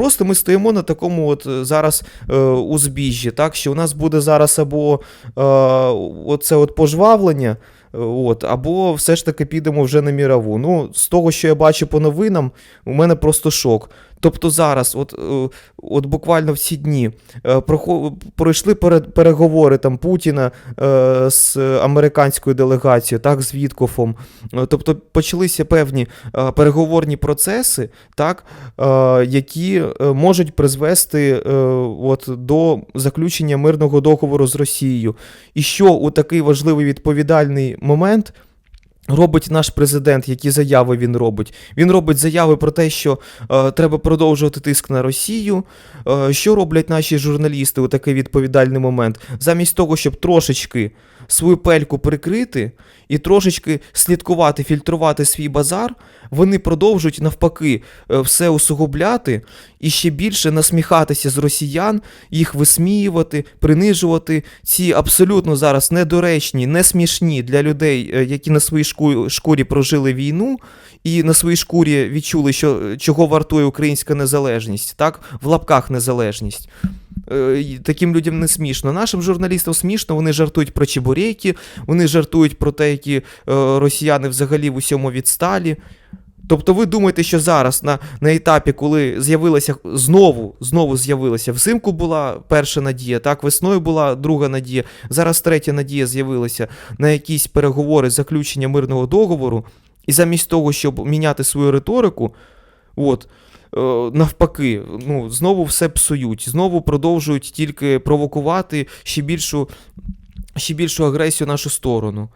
просто ми стоїмо на такому от е, зараз е, узбіжжі, так, що у нас буде зараз або е, оце от пожвавлення, от, або все ж таки підемо вже на мірову. Ну, з того, що я бачу по новинам, у мене просто шок. Тобто зараз, от, е, от буквально в ці дні, е, пройшли переговори там Путіна е, з американською делегацією, так, з Віткофом. Тобто почалися певні переговорні процеси, так, які можуть призвести от, до заключення мирного договору з Росією. І що у такий важливий відповідальний момент робить наш президент, які заяви він робить? Він робить заяви про те, що е, треба продовжувати тиск на Росію. Е, що роблять наші журналісти у такий відповідальний момент? Замість того, щоб трошечки свою пельку прикрити і трошечки слідкувати, фільтрувати свій базар, вони продовжують навпаки е, все усугубляти і ще більше насміхатися з росіян, їх висміювати, принижувати ці абсолютно зараз недоречні, не смішні для людей, е, які на своїй шкурі прожили війну і на своїй шкурі відчули, що чого вартує українська незалежність, так в лапках незалежність. Е, Таким людям не смішно. Нашим журналістам смішно, вони жартують про чебурейки, вони жартують про те, які е, росіяни взагалі в усьому відсталі. Тобто ви думаєте, що зараз на, на етапі, коли з'явилася знову, знову з'явилася взимку була перша надія, так, весною була друга надія, зараз третя надія з'явилася на якісь переговори заключення мирного договору, і замість того, щоб міняти свою риторику, от, навпаки, ну, знову все псують, знову продовжують тільки провокувати ще більшу, ще більшу агресію в нашу сторону.